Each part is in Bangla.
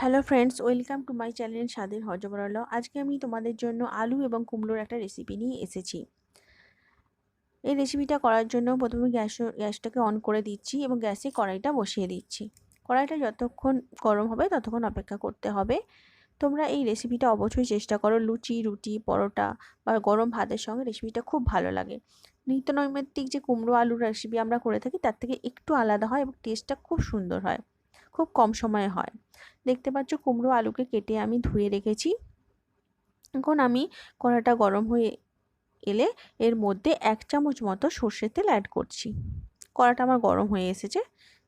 Hello friends welcome to my channel স্বাদের হজবরল আজকে আমি তোমাদের জন্য আলু এবং কুমড়োর একটা রেসিপি নিয়ে এসেছি। এই রেসিপিটা করার জন্য প্রথমে গ্যাস, গ্যাসটাকে অন করে দিচ্ছি এবং গ্যাসে কড়াইটা বসিয়ে দিচ্ছি। কড়াইটা যতক্ষণ গরম হবে ততক্ষণ অপেক্ষা করতে হবে। তোমরা এই রেসিপিটা অবশ্যই চেষ্টা করো, লুচি, রুটি, পরোটা বা গরম ভাতের সঙ্গে রেসিপিটা খুব ভালো লাগে। নিত্য নৈমিত্তিক যে কুমড়ো আলুর রেসিপি আমরা করে থাকি, তার থেকে একটু আলাদা হয় এবং টেস্টটা খুব সুন্দর হয়। খুব কম সময়ে হয়। দেখতে পাচ্ছ কুমড়ো আলুকে কেটে আমি ধুয়ে রেখেছি। এখন আমি কড়াটা গরম হয়ে এলে এর মধ্যে এক চামচ মতো সর্ষের তেল অ্যাড করছি। কড়াটা আমার গরম হয়ে এসেছে,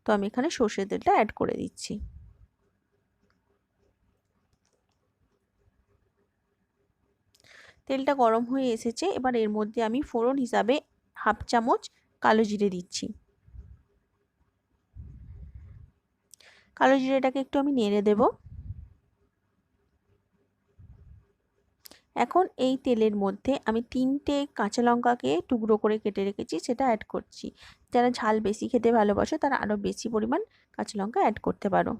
তো আমি এখানে সর্ষের তেলটা অ্যাড করে দিচ্ছি। তেলটা গরম হয়ে এসেছে, এবার এর মধ্যে আমি ফোড়ন হিসাবে হাফ চামচ কালো জিরে দিচ্ছি। কালো জিরেটাকে একটু আমি নেড়ে দেব। এখন এই তেলের মধ্যে আমি তিনটে কাঁচা লঙ্কাকে টুকরো করে কেটে রেখেছি, সেটা অ্যাড করছি। যারা ঝাল বেশি খেতে ভালোবাসো, তারা আরও বেশি পরিমাণ কাঁচা লঙ্কা অ্যাড করতে পারো।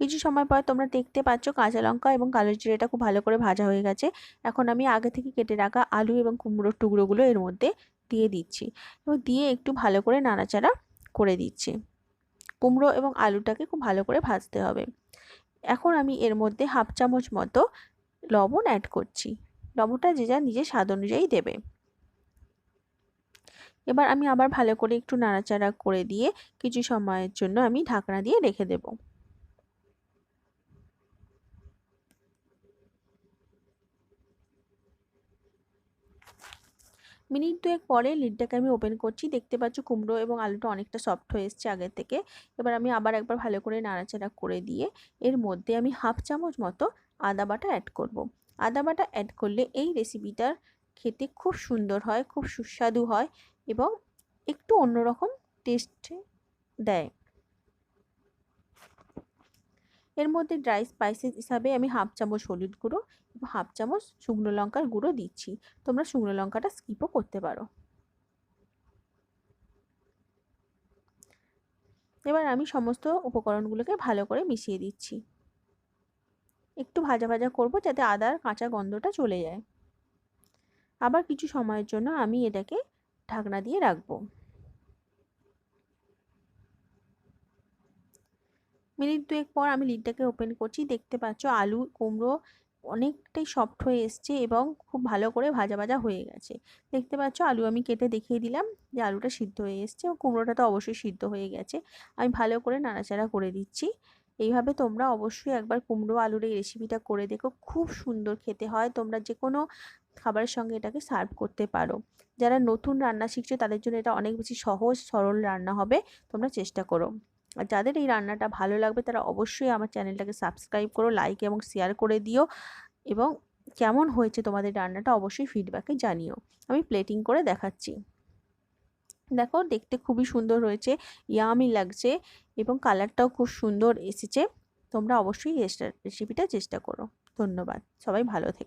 কিছু সময় পর তোমরা দেখতে পাচ্ছ কাঁচা লঙ্কা এবং কালো জিরেটা খুব ভালো করে ভাজা হয়ে গেছে। এখন আমি আগে থেকে কেটে রাখা আলু এবং কুমড়োর টুকরোগুলো এর মধ্যে দিয়ে দিচ্ছি। এবং দিয়ে একটু ভালো করে নাড়াচাড়া করে দিচ্ছি। কুমড়ো এবং আলুটাকে খুব ভালো করে ভাজতে হবে। এখন আমি এর মধ্যে হাফ চামচ মতো লবণ অ্যাড করছি। লবণটা যে যা নিজের স্বাদ অনুযায়ী দেবে। এবার আমি আবার ভালো করে একটু নাড়াচাড়া করে দিয়ে কিছু সময়ের জন্য আমি ঢাকনা দিয়ে রেখে দেবো। মিনিট দুয়েক পরে লিডটাকে আমি ওপেন করছি। দেখতে পাচ্ছ কুমড়ো এবং আলুটা অনেকটা সফট হয়ে এসছে আগের থেকে। এবার আমি আবার একবার ভালো করে নাড়াচাড়া করে দিয়ে এর মধ্যে আমি হাফ চামচ মতো আদা বাটা অ্যাড করব। আদা বাটা অ্যাড করলে এই রেসিপিটার খেতে খুব সুন্দর হয়, খুব সুস্বাদু হয় এবং একটু অন্যরকম টেস্ট দেয়। এর মধ্যে ড্রাই স্পাইসেস হিসাবে আমি হাফ চামচ হলুদ গুঁড়ো এবং হাফ চামচ শুকনো লঙ্কার গুঁড়ো দিচ্ছি। তোমরা শুকনো লঙ্কাটা স্কিপও করতে পারো। এবার আমি সমস্ত উপকরণগুলোকে ভালো করে মিশিয়ে দিচ্ছি। একটু ভাজা ভাজা করব যাতে আদার কাঁচা গন্ধটা চলে যায়। আবার কিছু সময়ের জন্য আমি এটাকে ঢাকনা দিয়ে রাখব। মিনিট দুয়েক পর আমি লিডটাকে ওপেন করছি। দেখতে পাচ্ছ আলু, কুমড়ো অনেকটাই সফট হয়ে এসছে এবং খুব ভালো করে ভাজা ভাজা হয়ে গেছে। দেখতে পাচ্ছ আলু আমি কেটে দেখিয়ে দিলাম যে আলুটা সিদ্ধ হয়ে এসছে ও কুমড়োটা তো অবশ্যই সিদ্ধ হয়ে গেছে। আমি ভালো করে নাড়াচাড়া করে দিচ্ছি। এইভাবে তোমরা অবশ্যই একবার কুমড়ো আলুর এই রেসিপিটা করে দেখো। খুব সুন্দর খেতে হয়। তোমরা যে কোনো খাবারের সঙ্গে এটাকে সার্ভ করতে পারো। যারা নতুন রান্না শিখছো তাদের জন্য এটা অনেক বেশি সহজ, সরল রান্না হবে। তোমরা চেষ্টা করো। আর যাদের এই রান্নাটা ভালো লাগবে তারা অবশ্যই আমার চ্যানেলটাকে সাবস্ক্রাইব করো লাইক এবং শেয়ার করে দিও। এবং কেমন হয়েছে তোমাদের রান্নাটা অবশ্যই ফিডব্যাকে জানিও। আমি প্লেটিং করে দেখাচ্ছি। দেখো দেখতে খুবই সুন্দর হয়েছে ইয়ামি লাগছে এবং কালারটাও খুব সুন্দর এসেছে। তোমরা অবশ্যই রেসিপিটা চেষ্টা করো। ধন্যবাদ। সবাই ভালো থেকে।